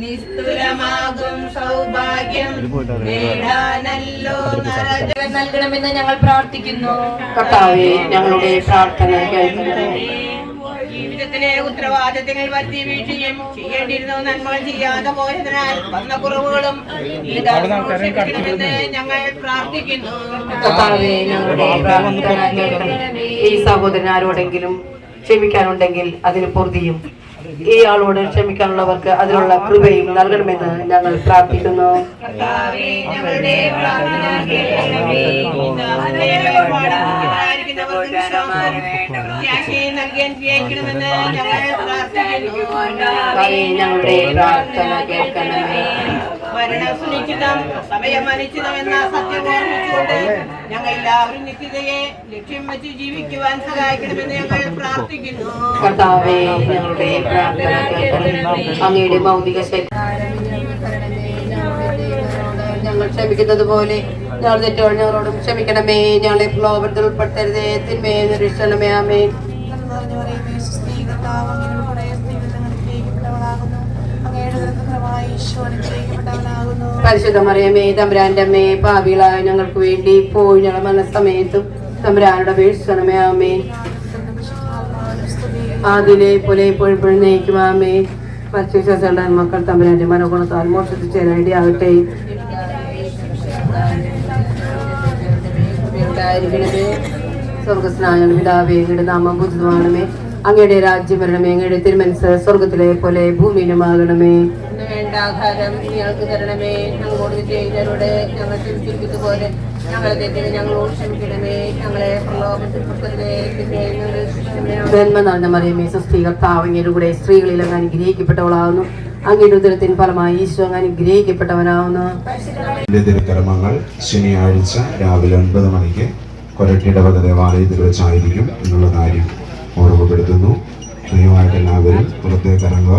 നിസ്തുലമാകും സൗഭാഗ്യം. നേടാനല്ലോ നൽകണമെന്ന് ഞങ്ങൾ പ്രാർത്ഥിക്കുന്നു. കർത്താവെ ഞങ്ങളുടെ പ്രാർത്ഥന കേൾക്കണമേ ജീവിതത്തിലെ ഉത്തരവാദിത്തങ്ങൾ വരുത്തി വീഴ്ചയും ചെയ്യേണ്ടിയിരുന്ന. നന്മകൾ ചെയ്യാതെ പോയതിനാൽ വന്ന കുറവുകളും ഞങ്ങൾ പ്രാർത്ഥിക്കുന്നു. കർത്താവെ ഞങ്ങളുടെ പ്രാർത്ഥന കേൾക്കണമേ ഈ സഹോദരൻ ആരോടെങ്കിലും ക്ഷമിക്കാനുണ്ടെങ്കിൽ അതിന് പൂർത്തിയും ഈ ആളോട് ക്ഷമിക്കാനുള്ളവർക്ക് അതിനുള്ള കൃപയും നൽകണമെന്ന് ഞങ്ങൾ പ്രാർത്ഥിക്കുന്നു. ഞങ്ങളുടെ പ്രാർത്ഥന കേൾക്കണമേ. ഇതായിരിക്കുന്നവർക്ക് സമയമനിശ്ചിതം എന്ന സത്യം ഓർമ്മിച്ചുകൊണ്ട് ഞങ്ങൾ എല്ലാവരും നിത്യതയെ ലക്ഷ്യം വെച്ച് ജീവിക്കുവാൻ സഹായിക്കണമെന്ന് ഞങ്ങൾ പ്രാർത്ഥിക്കുന്നു. കർത്താവെ ഞങ്ങളുടെ പ്രാർത്ഥന കേൾക്കണമേ. അങ്ങയുടെ ഭൗതിക ഞങ്ങൾ ക്ഷമിക്കുന്നത് പോലെ ഞങ്ങൾ തെറ്റോട് ഞങ്ങളോടും ക്ഷമിക്കണമേ. ഞങ്ങളെ പ്രലോഭനത്തിൽ ഉൾപ്പെടുത്തരുതേ തിന്മേ നിരീക്ഷണമേ ആമേ പരിശുദ്ധ മറിയമേ തമ്പുരാന്റെ അമ്മേ പാപികളായ ഞങ്ങൾക്ക് വേണ്ടി പോയി ഞങ്ങളുടെ മനസ്സമയത്തും തമ്പ്രാനുടെ വീഴ്ചണമേ ആമേ അതിലെ പോലെ എപ്പോഴും നയിക്കുമാമേ പരിശുദ്ധ മക്കൾ തമ്പ്രാന്റെ മനോഗുണത്താൽ ചേരാൻ ആകട്ടെ സ്വർഗസ്നായ പിതാവേ നാമം പൂജിതമാണമേ അങ്ങയുടെ രാജ്യം വരണമേ അങ്ങയുടെ തിരുമനസ് സ്വർഗത്തിലെ പോലെ ഭൂമിയിലുമാകണമേ വേണ്ട ആഹാരം ഞങ്ങൾക്ക് തരണമേ. ഞങ്ങളോട് ഞങ്ങൾ ഞങ്ങളെ തെറ്റിന് ഞങ്ങളോട് ക്ഷമിക്കണമേ. ഞങ്ങളെ ജന്മ നടന്ന മറിയമേ സ്വസ്ഥീകർത്താവ് അങ്ങയുടെ കൂടെ സ്ത്രീകളിൽ അങ്ങ് അനുഗ്രഹിക്കപ്പെട്ടവളാകുന്നു അങ്ങയുടെ ഉദരത്തിൻ ഫലമായി ഈശോ അങ്ങ് അനുഗ്രഹിക്കപ്പെട്ടവനാകുന്നു തിരുക്കർമ്മങ്ങൾ ശനിയാഴ്ച രാവിലെ ഒൻപത് മണിക്ക് കൊരട്ടിടവക ദേവാലയത്തിൽ വെച്ചായിരിക്കും എന്നുള്ള കാര്യം. ഓർമ്മപ്പെടുത്തുന്നു. ദയവായിട്ട് എല്ലാവരും പുറത്തേക്ക് ഇറങ്ങുക.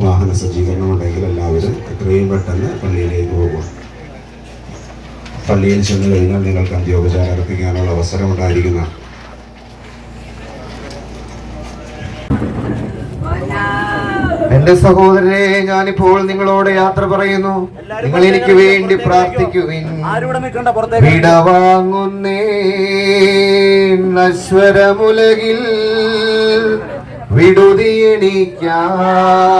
വാഹന സജ്ജീകരണം ഉണ്ടെങ്കിൽ എല്ലാവരും എത്രയും പെട്ടെന്ന് പള്ളിയിലേക്ക് പോകുക. പള്ളിയിൽ ചെന്ന് കഴിഞ്ഞാൽ നിങ്ങൾക്ക് അന്ത്യോപചാരം അർപ്പിക്കാനുള്ള അവസരം ഉണ്ടായിരിക്കുന്ന എന്റെ സഹോദരനെ ഞാനിപ്പോൾ നിങ്ങളോട് യാത്ര പറയുന്നു. നിങ്ങൾ എനിക്ക് വേണ്ടി പ്രാർത്ഥിക്കുവിൻ വിടവാങ്ങുന്നേ നശ്വരമുലകിൽ വിടുതി എനിക്കായി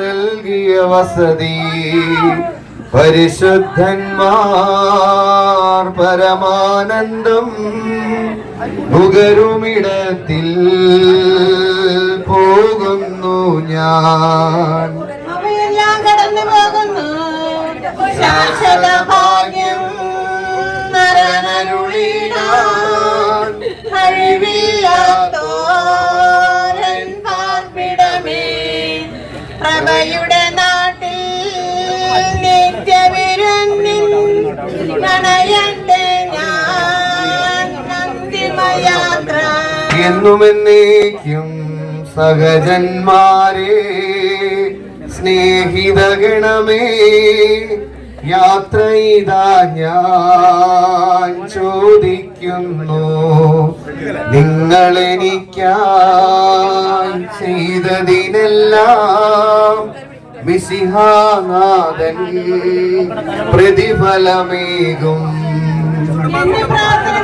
നൽകിയ വസതി. പരിശുദ്ധന്മാർ പരമാനന്ദം നുകരുമിടത്തിൽ പോകുന്നു ഞാൻ. കടന്നു ശാശ്വത ഭാഗ്യം പാർപ്പിടമേ. പ്രഭയുടെ എന്നുമെന്നേക്കും സഹജന്മാരെ സ്നേഹിതഗണമേ യാത്ര ഇതാ ഞാൻ ചോദിക്കുന്നു നിങ്ങൾ എനിക്കായി ചെയ്തതിനെല്ലാം മിസിഹാനാഥൻ പ്രതിഫലമേകും. പ്രാർത്ഥന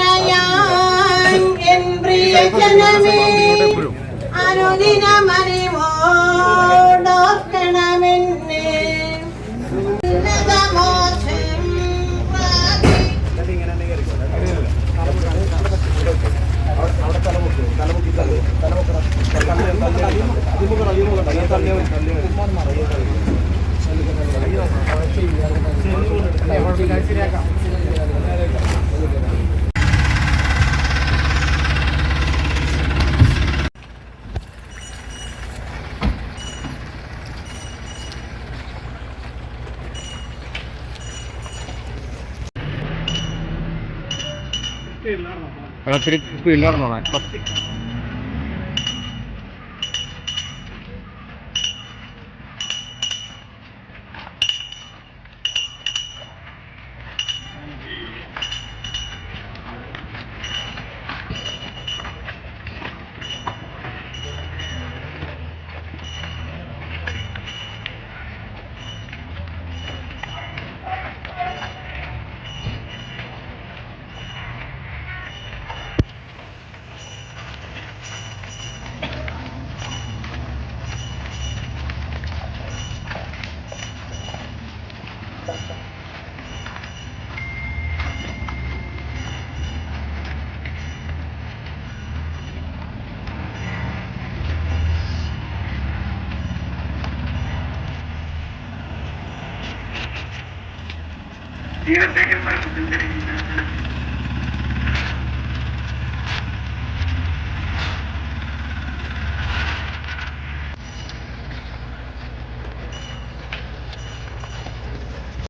ഒത്തിരി സ്പീഡിൽ നടന്നോളാം You have better work to do.